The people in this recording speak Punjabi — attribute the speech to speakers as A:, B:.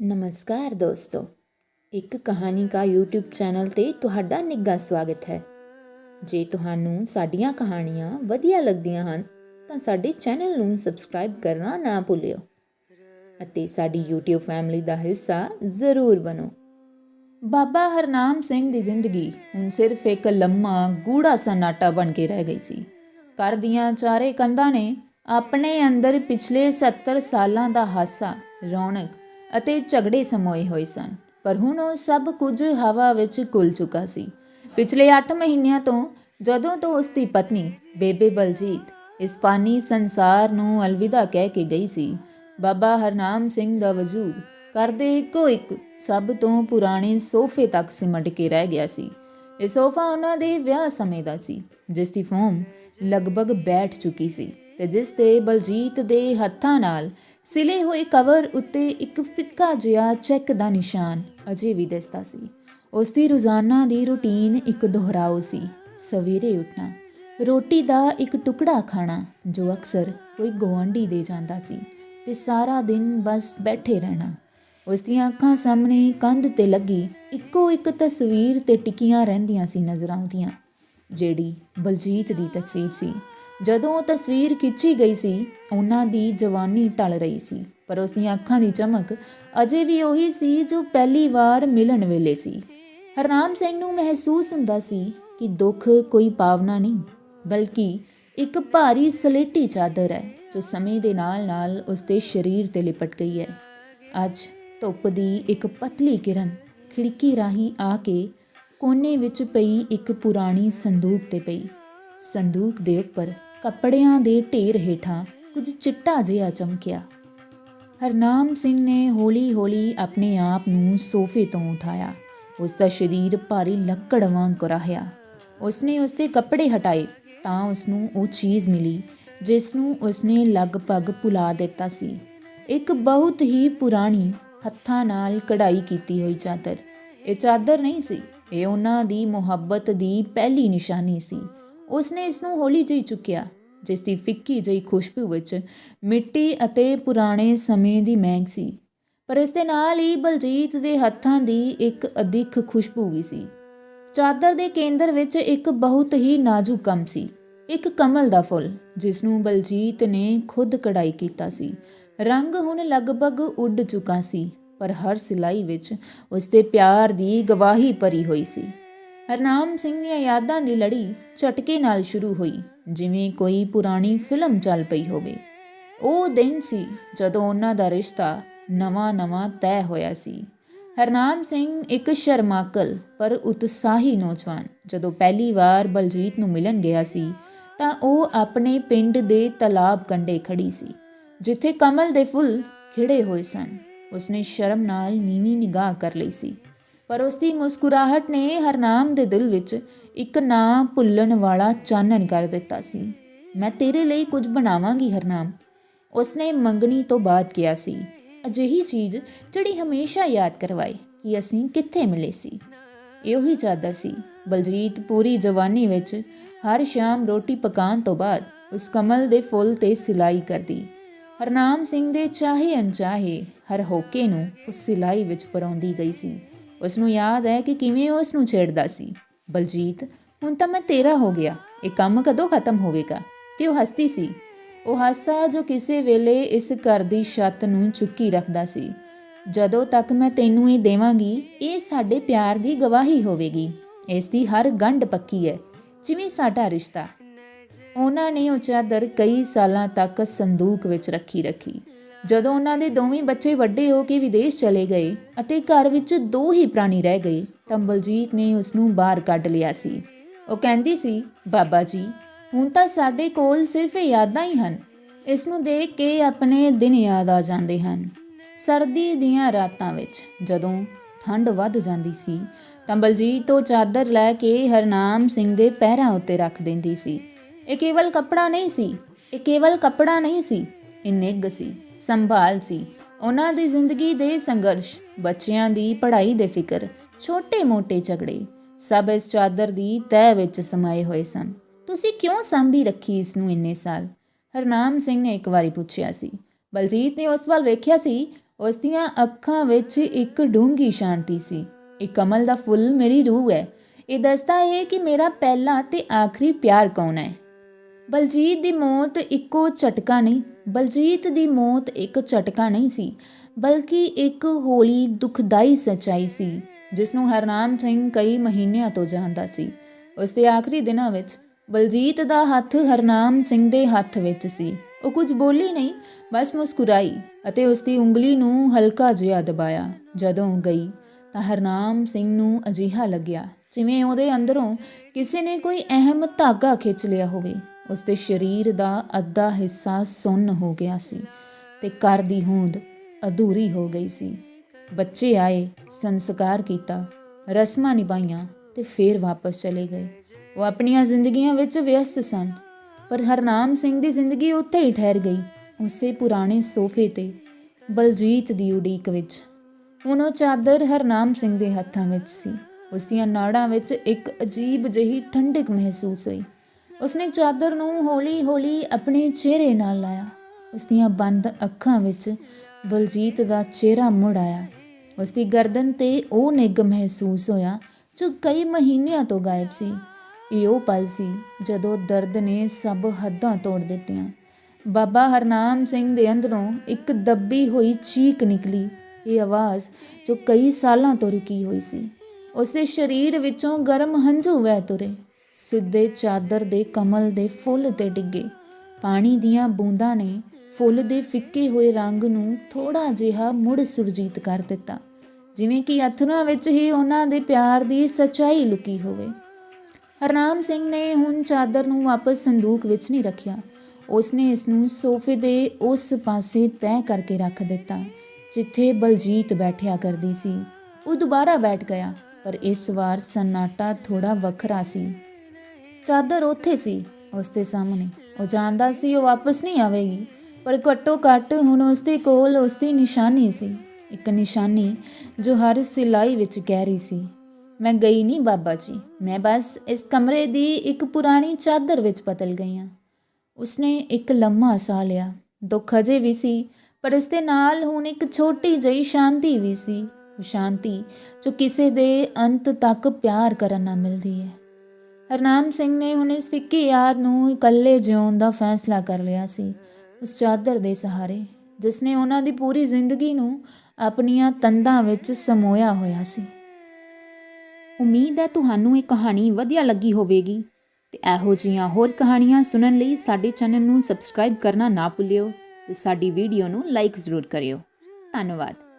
A: ਨਮਸਕਾਰ ਦੋਸਤੋ। ਇੱਕ ਕਹਾਣੀ ਕਾ YouTube ਚੈਨਲ ਤੇ ਤੁਹਾਡਾ ਨਿੱਘਾ ਸਵਾਗਤ ਹੈ। ਜੇ ਤੁਹਾਨੂੰ ਸਾਡੀਆਂ ਕਹਾਣੀਆਂ ਵਧੀਆ ਲੱਗਦੀਆਂ ਹਨ, ਤਾਂ ਸਾਡੇ ਚੈਨਲ ਨੂੰ ਸਬਸਕ੍ਰਾਈਬ ਕਰਨਾ ਨਾ ਭੁੱਲਿਓ ਅਤੇ ਸਾਡੀ YouTube ਫੈਮਿਲੀ ਦਾ ਹਿੱਸਾ ਜ਼ਰੂਰ ਬਣੋ। ਬਾਬਾ ਹਰਨਾਮ ਸਿੰਘ ਦੀ ਜ਼ਿੰਦਗੀ ਹੁਣ ਸਿਰਫ ਇੱਕ ਲੰਮਾ ਗੂੜਾ ਸਨਾਟਾ ਬਣ ਕੇ ਰਹਿ ਗਈ ਸੀ। ਘਰ ਦੀਆਂ ਚਾਰੇ ਕੰਧਾਂ ਨੇ ਆਪਣੇ ਅੰਦਰ ਪਿਛਲੇ 70 ਸਾਲਾਂ ਦਾ ਹਾਸਾ, ਰੌਣਕ ਅਤੇ ਝਗੜੇ ਸਮੋਏ ਹੋਏ ਸਨ। ਪਰ ਹੁਣ ਉਹ ਸਭ ਕੁਝ ਹਵਾ ਵਿੱਚ ਘੁਲ ਚੁੱਕਾ ਸੀ। ਪਿਛਲੇ 8 ਮਹੀਨਿਆਂ ਤੋਂ ਜਦੋਂ ਤੋਂ ਉਸ ਦੀ ਪਤਨੀ, ਬੇਬੇ ਬਲਜੀਤ, ਇਸ ਫਾਨੀ ਸੰਸਾਰ ਨੂੰ ਅਲਵਿਦਾ ਕਹਿ ਕੇ ਗਈ ਸੀ, ਬਾਬਾ ਹਰਨਾਮ ਸਿੰਘ ਦਾ ਵਜੂਦ ਘਰ ਦੇ ਇੱਕੋ ਇੱਕ ਸਭ ਤੋਂ ਪੁਰਾਣੇ ਸੋਫੇ ਤੱਕ ਸਿਮਟ ਕੇ ਰਹਿ ਗਿਆ ਸੀ। ਇਹ ਸੋਫਾ ਉਹਨਾਂ ਦੇ ਵਿਆਹ ਸਮੇਂ ਦਾ ਸੀ, ਜਿਸ ਦੀ ਫੋਮ ਲਗਭਗ ਬੈਠ ਚੁੱਕੀ ਸੀ। ਤੇ ਜਿਸ ਤੇ ਬਲਜੀਤ ਦੇ ਹੱਥਾਂ ਨਾਲ ਸਿਲੇ ਹੋਏ ਕਵਰ ਉੱਤੇ ਇੱਕ ਫਿੱਕਾ ਜਿਹਾ ਚੈੱਕ ਦਾ ਨਿਸ਼ਾਨ ਅਜੇ ਵੀ ਦਿਸਦਾ ਸੀ। ਉਸ ਦੀ ਰੋਜ਼ਾਨਾ ਦੀ ਰੁਟੀਨ ਇੱਕ ਦੁਹਰਾਓ ਸੀ। ਸਵੇਰੇ ਉੱਠਣਾ, ਰੋਟੀ ਦਾ ਇੱਕ ਟੁਕੜਾ ਖਾਣਾ, ਜੋ ਅਕਸਰ ਕੋਈ ਗੁਆਂਢੀ ਦੇ ਜਾਂਦਾ ਸੀ, ਤੇ ਸਾਰਾ ਦਿਨ ਬਸ ਬੈਠੇ ਰਹਿਣਾ। ਉਸ ਦੀਆਂ ਅੱਖਾਂ ਸਾਹਮਣੇ ਕੰਧ ਤੇ ਲੱਗੀ ਇੱਕੋ ਇੱਕ ਤਸਵੀਰ ਤੇ ਟਿਕੀਆਂ ਰਹਿੰਦੀਆਂ ਸੀ ਨਜ਼ਰ ਆਉਂਦੀਆਂ ਜਿਹੜੀ ਬਲਜੀਤ ਦੀ ਤਸਵੀਰ ਸੀ। ਜਦੋਂ ਉਹ ਤਸਵੀਰ ਖਿੱਚੀ ਗਈ ਸੀ, ਉਹਨਾਂ ਦੀ ਜਵਾਨੀ ਟਲ ਰਹੀ ਸੀ, ਪਰ ਉਸ ਦੀਆਂ ਅੱਖਾਂ ਦੀ ਚਮਕ ਅਜੇ ਵੀ ਉਹੀ ਸੀ ਜੋ ਪਹਿਲੀ ਵਾਰ ਮਿਲਣ ਵੇਲੇ ਸੀ। ਹਰਨਾਮ ਸਿੰਘ ਨੂੰ ਮਹਿਸੂਸ ਹੁੰਦਾ ਸੀ ਕਿ ਦੁੱਖ ਕੋਈ ਭਾਵਨਾ ਨਹੀਂ, ਬਲਕਿ ਇੱਕ ਭਾਰੀ ਸਲੇਟੀ ਚਾਦਰ ਹੈ, ਜੋ ਸਮੇਂ ਦੇ ਨਾਲ-ਨਾਲ ਉਸ ਦੇ ਸਰੀਰ ਤੇ ਲਿਪਟ ਗਈ ਹੈ। ਅੱਜ ਧੁੱਪ ਦੀ ਇੱਕ ਪਤਲੀ ਕਿਰਨ ਖਿੜਕੀ ਰਾਹੀਂ ਆ ਕੇ ਕੋਨੇ ਵਿੱਚ ਪਈ ਇੱਕ ਪੁਰਾਣੀ ਸੰਦੂਕ ਤੇ ਪਈ। ਸੰਦੂਕ ਦੇ ਉੱਪਰ ਕੱਪੜਿਆਂ ਦੇ ਢੇਰ ਹੇਠਾਂ ਕੁਝ ਚਿੱਟਾ ਜਿਹਾ ਚਮਕਿਆ। ਹਰਨਾਮ ਸਿੰਘ ਨੇ ਹੌਲੀ-ਹੌਲੀ ਆਪਣੇ ਆਪ ਨੂੰ ਸੋਫੇ ਤੋਂ ਉਠਾਇਆ। ਉਸ ਦਾ ਸਰੀਰ ਭਾਰੀ ਲੱਕੜ ਵਾਂਗ ਕੁਰਾਹਿਆ। ਉਸਨੇ ਉਸਦੇ ਕੱਪੜੇ ਹਟਾਏ ਤਾਂ ਉਸ ਨੂੰ ਉਹ ਚੀਜ਼ ਮਿਲੀ, ਜਿਸ ਨੂੰ ਉਸਨੇ ਲਗਭਗ ਭੁਲਾ ਦਿੱਤਾ ਸੀ। ਇੱਕ ਬਹੁਤ ਹੀ ਪੁਰਾਣੀ ਹੱਥਾਂ ਨਾਲ ਕਢਾਈ ਕੀਤੀ ਹੋਈ ਚਾਦਰ। ਇਹ ਚਾਦਰ ਨਹੀਂ ਸੀ, ਇਹ ਉਹਨਾਂ ਦੀ ਮੁਹੱਬਤ ਦੀ ਪਹਿਲੀ ਨਿਸ਼ਾਨੀ ਸੀ। ਉਸਨੇ ਇਸ ਨੂੰ ਹੌਲੀ ਜਿਹੀ ਚੁੱਕਿਆ ਜਿਸ ਦੀ ਫਿੱਕੀ ਜਿਹੀ ਖੁਸ਼ਬੂ ਵਿੱਚ ਮਿੱਟੀ ਅਤੇ ਪੁਰਾਣੇ ਸਮੇਂ ਦੀ ਮਹਿਕ ਸੀ। ਪਰ ਇਸ ਦੇ ਨਾਲ ਹੀ ਬਲਜੀਤ ਦੇ ਹੱਥਾਂ ਦੀ ਇੱਕ ਅਦਿੱਖ ਖੁਸ਼ਬੂ ਵੀ ਸੀ। ਚਾਦਰ ਦੇ ਕੇਂਦਰ ਵਿੱਚ ਇੱਕ ਬਹੁਤ ਹੀ ਨਾਜ਼ੁਕ ਕੰਮ ਸੀ। ਇੱਕ ਕਮਲ ਦਾ ਫੁੱਲ ਜਿਸ ਨੂੰ ਬਲਜੀਤ ਨੇ ਖੁਦ ਕਢਾਈ ਕੀਤਾ ਸੀ। ਰੰਗ ਹੁਣ ਲਗਭਗ ਉੱਡ ਚੁੱਕਾ ਸੀ, ਪਰ ਹਰ ਸਿਲਾਈ ਵਿੱਚ ਉਸ ਦੇ ਪਿਆਰ ਦੀ ਗਵਾਹੀ ਭਰੀ ਹੋਈ ਸੀ। ਹਰਨਾਮ ਸਿੰਘ ਦੀਆਂ ਯਾਦਾਂ ਦੀ ਲੜੀ ਝਟਕੇ ਨਾਲ ਸ਼ੁਰੂ ਹੋਈ, ਜਿਵੇਂ ਕੋਈ ਪੁਰਾਣੀ ਫਿਲਮ ਚੱਲ ਪਈ ਹੋਵੇ। ਉਹ ਦਿਨ ਸੀ ਜਦੋਂ ਉਹਨਾਂ ਦਾ ਰਿਸ਼ਤਾ ਨਵਾਂ-ਨਵਾਂ ਤੈਅ ਹੋਇਆ ਸੀ। ਹਰਨਾਮ ਸਿੰਘ ਇੱਕ ਸ਼ਰਮਾਕਲ ਪਰ ਉਤਸ਼ਾਹੀ ਨੌਜਵਾਨ। ਜਦੋਂ ਪਹਿਲੀ ਵਾਰ ਬਲਜੀਤ ਨੂੰ ਮਿਲਣ ਗਿਆ ਸੀ, ਤਾਂ ਉਹ ਆਪਣੇ ਪਿੰਡ ਦੇ ਤਲਾਬ ਕੰਢੇ ਖੜੀ ਸੀ, ਜਿੱਥੇ ਕਮਲ ਦੇ ਫੁੱਲ ਖਿੜੇ ਹੋਏ ਸਨ। ਉਸਨੇ ਸ਼ਰਮ ਨਾਲ ਨੀਵੀਂ ਨਿਗਾਹ ਕਰ ਲਈ ਸੀ। ਪਰ ਉਸ ਦੀ ਮੁਸਕਰਾਹਟ ਨੇ ਹਰਨਾਮ ਦੇ ਦਿਲ ਵਿੱਚ ਇੱਕ ਨਾ ਭੁੱਲਣ ਵਾਲਾ ਚਾਨਣ ਕਰ ਦਿੱਤਾ ਸੀ। ਮੈਂ ਤੇਰੇ ਲਈ ਕੁਝ ਬਣਾਵਾਂਗੀ, ਹਰਨਾਮ, ਉਸਨੇ ਮੰਗਣੀ ਤੋਂ ਬਾਅਦ ਕਿਹਾ ਸੀ। ਅਜਿਹੀ ਚੀਜ਼ ਜਿਹੜੀ ਹਮੇਸ਼ਾ ਯਾਦ ਕਰਵਾਏ ਕਿ ਅਸੀਂ ਕਿੱਥੇ ਮਿਲੇ ਸੀ। ਇਹੋ ਹੀ ਚਾਦਰ ਸੀ। ਬਲਜੀਤ ਪੂਰੀ ਜਵਾਨੀ ਵਿੱਚ ਹਰ ਸ਼ਾਮ ਰੋਟੀ ਪਕਾਉਣ ਤੋਂ ਬਾਅਦ ਉਸ ਕਮਲ ਦੇ ਫੁੱਲ ਤੇ ਸਿਲਾਈ ਕਰਦੀ। ਹਰਨਾਮ ਸਿੰਘ ਦੇ ਚਾਹੇ ਅਣਚਾਹੇ ਹਰ ਹੋਕੇ ਨੂੰ ਉਸ ਸਿਲਾਈ ਵਿੱਚ ਪਰੌਂਦੀ ਗਈ ਸੀ। ਉਸ ਨੂੰ ਯਾਦ ਹੈ ਕਿ ਕਿਵੇਂ ਉਹ ਉਸ ਨੂੰ ਛੇੜਦਾ ਸੀ। ਬਲਜੀਤ, ਹੁਣ ਤਾਂ ਮੈਂ ਤੇਰਾ ਹੋ ਗਿਆ। ਇਹ ਕੰਮ ਕਦੋਂ ਖਤਮ ਹੋਵੇਗਾ? ਤੇ ਉਹ ਹੱਸਦੀ ਸੀ। ਉਹ ਹਾਸਾ ਜੋ ਕਿਸੇ ਵੇਲੇ ਇਸ ਘਰ ਦੀ ਛੱਤ ਨੂੰ ਚੁੱਕੀ ਰੱਖਦਾ ਸੀ। ਜਦੋਂ ਤੱਕ ਮੈਂ ਤੈਨੂੰ ਇਹ ਦੇਵਾਂਗੀ, ਇਹ ਸਾਡੇ ਪਿਆਰ ਦੀ ਗਵਾਹੀ ਹੋਵੇਗੀ। ਇਸ ਦੀ ਹਰ ਗੰਢ ਪੱਕੀ ਹੈ। ਜਿਵੇਂ ਸਾਡਾ ਰਿਸ਼ਤਾ। ਉਹਨਾਂ ਨੇ ਉਹ ਚਾਦਰ ਕਈ ਸਾਲਾਂ ਤੱਕ ਸੰਦੂਕ ਵਿੱਚ ਰੱਖੀ ਰੱਖੀ ਜਦੋਂ ਉਹਨਾਂ ਦੇ ਦੋਵੇਂ ਬੱਚੇ ਵੱਡੇ ਹੋ ਕੇ ਵਿਦੇਸ਼ ਚਲੇ ਗਏ ਅਤੇ ਘਰ ਵਿੱਚ ਦੋ ਹੀ ਪ੍ਰਾਣੀ ਰਹਿ ਗਏ, ਤਾਂ ਬਲਜੀਤ ਨੇ ਉਸ ਨੂੰ ਬਾਹਰ ਕੱਢ ਲਿਆ ਸੀ। ਉਹ ਕਹਿੰਦੀ ਸੀ, ਬਾਬਾ ਜੀ, ਹੁਣ ਤਾਂ ਸਾਡੇ ਕੋਲ ਸਿਰਫ ਯਾਦਾਂ ਹੀ ਹਨ। ਇਸ ਨੂੰ ਦੇਖ ਕੇ ਆਪਣੇ ਦਿਨ ਯਾਦ ਆ ਜਾਂਦੇ ਹਨ। ਸਰਦੀ ਦੀਆਂ ਰਾਤਾਂ ਵਿੱਚ ਜਦੋਂ ਠੰਡ ਵੱਧ ਜਾਂਦੀ ਸੀ, ਤਾਂ ਬਲਜੀਤ ਉਹ ਚਾਦਰ ਲੈ ਕੇ ਹਰਨਾਮ ਸਿੰਘ ਦੇ ਪੈਰਾਂ ਉੱਤੇ ਰੱਖ ਦਿੰਦੀ ਸੀ। ਇਹ ਕੇਵਲ ਕੱਪੜਾ ਨਹੀਂ ਸੀ, ਇਹ ਕੇਵਲ ਕੱਪੜਾ ਨਹੀਂ ਸੀ। ਇਹ ਨਿੱਘ ਸੀ, ਸੰਭਾਲ ਸੀ। ਉਹਨਾਂ ਦੀ ਜ਼ਿੰਦਗੀ ਦੇ ਸੰਘਰਸ਼, ਬੱਚਿਆਂ ਦੀ ਪੜ੍ਹਾਈ ਦੇ ਫਿਕਰ, ਛੋਟੇ-ਮੋਟੇ ਝਗੜੇ, ਸਭ ਇਸ ਚਾਦਰ ਦੀ ਤਹਿ ਵਿੱਚ ਸਮਾਏ ਹੋਏ ਸਨ। ਤੁਸੀਂ ਕਿਉਂ ਸੰਭੀ ਰੱਖੀ ਇਸ ਨੂੰ ਇੰਨੇ ਸਾਲ? ਹਰਨਾਮ ਸਿੰਘ ਨੇ ਇੱਕ ਵਾਰੀ ਪੁੱਛਿਆ ਸੀ। ਬਲਜੀਤ ਨੇ ਉਸ ਵੱਲ ਵੇਖਿਆ ਸੀ,
B: ਉਸ ਦੀਆਂ ਅੱਖਾਂ ਵਿੱਚ ਇੱਕ ਡੂੰਘੀ ਸ਼ਾਂਤੀ ਸੀ। ਇਹ ਕਮਲ ਦਾ ਫੁੱਲ ਮੇਰੀ ਰੂਹ ਹੈ। ਇਹ ਦੱਸਦਾ ਹੈ ਕਿ ਮੇਰਾ ਪਹਿਲਾ ਤੇ ਆਖਰੀ ਪਿਆਰ ਕੌਣ ਹੈ? ਬਲਜੀਤ ਦੀ ਮੌਤ ਇੱਕੋ ਝਟਕਾ ਨਹੀਂ, ਬਲਜੀਤ ਦੀ ਮੌਤ ਇੱਕ ਝਟਕਾ ਨਹੀਂ ਸੀ, ਬਲਕਿ ਇੱਕ ਹੌਲੀ ਦੁਖਦਾਈ ਸੱਚਾਈ ਸੀ ਜਿਸ ਨੂੰ ਹਰਨਾਮ ਸਿੰਘ ਕਈ ਮਹੀਨਿਆਂ ਤੋਂ ਜਾਣਦਾ ਸੀ। ਉਸ ਦੇ ਆਖਰੀ ਦਿਨਾਂ ਵਿੱਚ ਬਲਜੀਤ ਦਾ ਹੱਥ ਹਰਨਾਮ ਸਿੰਘ ਦੇ ਹੱਥ ਵਿੱਚ ਸੀ। ਉਹ ਕੁਝ ਬੋਲੀ ਨਹੀਂ, ਬਸ ਮੁਸਕਰਾਈ ਅਤੇ ਉਸ ਦੀ ਉਂਗਲੀ ਨੂੰ ਹਲਕਾ ਜਿਹਾ ਦਬਾਇਆ। ਜਦੋਂ ਗਈ ਤਾਂ ਹਰਨਾਮ ਸਿੰਘ ਨੂੰ ਅਜੀਹਾ ਲੱਗਿਆ, ਜਿਵੇਂ ਉਹਦੇ ਅੰਦਰੋਂ ਕਿਸੇ ਨੇ ਕੋਈ ਅਹਿਮ ਧਾਗਾ ਖਿੱਚ ਲਿਆ ਹੋਵੇ। ਉਸ ਦੇ ਸਰੀਰ ਦਾ ਅੱਧਾ ਹਿੱਸਾ ਸੁੰਨ ਹੋ ਗਿਆ ਸੀ ਤੇ ਘਰ ਦੀ ਹੋਂਦ ਅਧੂਰੀ ਹੋ ਗਈ ਸੀ। ਬੱਚੇ ਆਏ, ਸੰਸਕਾਰ ਕੀਤਾ, ਰਸਮਾਂ ਨਿਭਾਈਆਂ ਤੇ ਫੇਰ ਵਾਪਸ ਚਲੇ ਗਏ। ਉਹ ਆਪਣੀਆਂ ਜ਼ਿੰਦਗੀਆਂ ਵਿੱਚ ਵਿਅਸਤ ਸਨ, ਪਰ ਹਰਨਾਮ ਸਿੰਘ ਦੀ ਜ਼ਿੰਦਗੀ ਉੱਥੇ ਹੀ ਠਹਿਰ ਗਈ, ਉਸੇ ਪੁਰਾਣੇ ਸੋਫੇ ਤੇ ਬਲਜੀਤ ਦੀ ਉਡੀਕ ਵਿੱਚ। ਹੁਣ ਉਹ ਚਾਦਰ ਹਰਨਾਮ ਸਿੰਘ ਦੇ ਹੱਥਾਂ ਵਿੱਚ ਸੀ। ਉਸ ਦੀਆਂ ਨਾੜਾਂ ਵਿੱਚ ਇੱਕ ਅਜੀਬ ਜਿਹੀ ਠੰਡਕ ਮਹਿਸੂਸ ਹੋਈ। ਉਸਨੇ ਚਾਦਰ ਨੂੰ ਹੌਲੀ-ਹੌਲੀ ਆਪਣੇ ਚਿਹਰੇ ਨਾਲ ਲਾਇਆ। ਉਸ ਦੀਆਂ ਬੰਦ ਅੱਖਾਂ ਵਿੱਚ ਬਲਜੀਤ ਦਾ ਚਿਹਰਾ ਮੁੜ ਆਇਆ। ਉਸ ਦੀ ਗਰਦਨ ਤੇ ਉਹ ਨਿੱਘ ਮਹਿਸੂਸ ਹੋਇਆ ਜੋ ਕਈ ਮਹੀਨਿਆਂ ਤੋਂ ਗਾਇਬ ਸੀ। ਇਹ ਉਹ ਪਲ ਸੀ ਜਦੋਂ ਦਰਦ ਨੇ ਸਭ ਹੱਦਾਂ ਤੋੜ ਦਿੱਤੀਆਂ। ਬਾਬਾ ਹਰਨਾਮ ਸਿੰਘ ਦੇ ਅੰਦਰੋਂ ਇੱਕ ਦੱਬੀ ਹੋਈ ਚੀਕ ਨਿਕਲੀ। ਇਹ ਆਵਾਜ਼ ਜੋ ਕਈ ਸਾਲਾਂ ਤੋਂ ਰੁਕੀ ਹੋਈ ਸੀ। ਉਸਦੇ ਸਰੀਰ ਵਿੱਚੋਂ ਗਰਮ ਹੰਝੂ ਵਹਿ ਤੁਰੇ। ਸਿੱਧੇ ਚਾਦਰ ਦੇ ਕਮਲ ਦੇ ਫੁੱਲ ਤੇ ਡਿੱਗੇ। ਪਾਣੀ ਦੀਆਂ ਬੂੰਦਾਂ ਨੇ ਫੁੱਲ ਦੇ ਫਿੱਕੇ ਹੋਏ ਰੰਗ ਨੂੰ ਥੋੜਾ ਜਿਹਾ ਮੁੜ ਸੁਰਜੀਤ ਕਰ ਦਿੱਤਾ। ਜਿਵੇਂ ਕਿ ਅਥਰਾਂ ਵਿੱਚ ਹੀ ਉਹਨਾਂ ਦੇ ਪਿਆਰ ਦੀ ਸਚਾਈ ਲੁਕੀ ਹੋਵੇ। ਹਰਨਾਮ ਸਿੰਘ ਨੇ ਹੁਣ ਚਾਦਰ ਨੂੰ ਵਾਪਸ ਸੰਦੂਕ ਵਿੱਚ ਨਹੀਂ ਰੱਖਿਆ। ਉਸਨੇ ਇਸ ਨੂੰ ਸੋਫੇ ਦੇ ਉਸ ਪਾਸੇ ਤੈਅ ਕਰਕੇ ਰੱਖ ਦਿੱਤਾ, ਜਿੱਥੇ ਬਲਜੀਤ ਬੈਠਿਆ ਕਰਦੀ ਸੀ। ਉਹ ਦੁਬਾਰਾ ਬੈਠ ਗਿਆ, ਪਰ ਇਸ ਵਾਰ ਸન્ਨਾਟਾ ਥੋੜਾ ਵੱਖਰਾ ਸੀ। ਚਾਦਰ ਉੱਥੇ ਸੀ, ਉਸਦੇ ਸਾਹਮਣੇ। ਉਹ ਜਾਣਦਾ ਸੀ ਉਹ ਵਾਪਸ ਨਹੀਂ ਆਵੇਗੀ, ਪਰ ਘੱਟੋ ਘੱਟ ਹੁਣ ਉਸਦੇ ਕੋਲ ਉਸਦੀ ਨਿਸ਼ਾਨੀ ਸੀ। ਇੱਕ ਨਿਸ਼ਾਨੀ ਜੋ ਹਰ ਸਿਲਾਈ ਵਿੱਚ ਗਹਿਰੀ ਸੀ। ਮੈਂ ਗਈ ਨਹੀਂ ਬਾਬਾ ਜੀ, ਮੈਂ ਬਸ ਇਸ ਕਮਰੇ ਦੀ ਇੱਕ ਪੁਰਾਣੀ ਚਾਦਰ ਵਿੱਚ ਬਦਲ ਗਈ ਹਾਂ। ਉਸਨੇ ਇੱਕ ਲੰਮਾ ਸਾਹ ਲਿਆ। ਦੁੱਖ ਅਜੇ ਵੀ ਸੀ, ਪਰ ਇਸ ਦੇ ਨਾਲ ਹੁਣ ਇੱਕ ਛੋਟੀ ਜਿਹੀ ਸ਼ਾਂਤੀ ਵੀ ਸੀ। ਸ਼ਾਂਤੀ ਜੋ ਕਿਸੇ ਦੇ ਅੰਤ ਤੱਕ ਪਿਆਰ ਕਰਨ ਨਾਲ ਮਿਲਦੀ ਹੈ। ਹਰਨਾਮ ਸਿੰਘ ਨੇ ਹੁਣ ਇਸ ਫਿੱਕੀ ਯਾਦ ਨੂੰ ਇਕੱਲੇ ਜਿਉਣ ਦਾ ਫੈਸਲਾ ਕਰ ਲਿਆ ਸੀ, ਉਸ ਚਾਦਰ ਦੇ ਸਹਾਰੇ, ਜਿਸ ਨੇ ਉਹਨਾਂ ਦੀ ਪੂਰੀ ਜ਼ਿੰਦਗੀ ਨੂੰ ਆਪਣੀਆਂ ਤੰਦਾਂ ਵਿੱਚ ਸਮੋਇਆ ਹੋਇਆ ਸੀ।
A: ਉਮੀਦ ਹੈ ਤੁਹਾਨੂੰ ਇਹ ਕਹਾਣੀ ਵਧੀਆ ਲੱਗੀ ਹੋਵੇਗੀ ਤੇ ਇਹੋ ਜਿਹੀਆਂ ਹੋਰ ਕਹਾਣੀਆਂ ਸੁਣਨ ਲਈ ਸਾਡੇ ਚੈਨਲ ਨੂੰ ਸਬਸਕ੍ਰਾਈਬ ਕਰਨਾ ਨਾ ਭੁੱਲਿਓ ਤੇ ਸਾਡੀ ਵੀਡੀਓ ਨੂੰ ਲਾਈਕ ਜ਼ਰੂਰ ਕਰਿਓ। ਧੰਨਵਾਦ।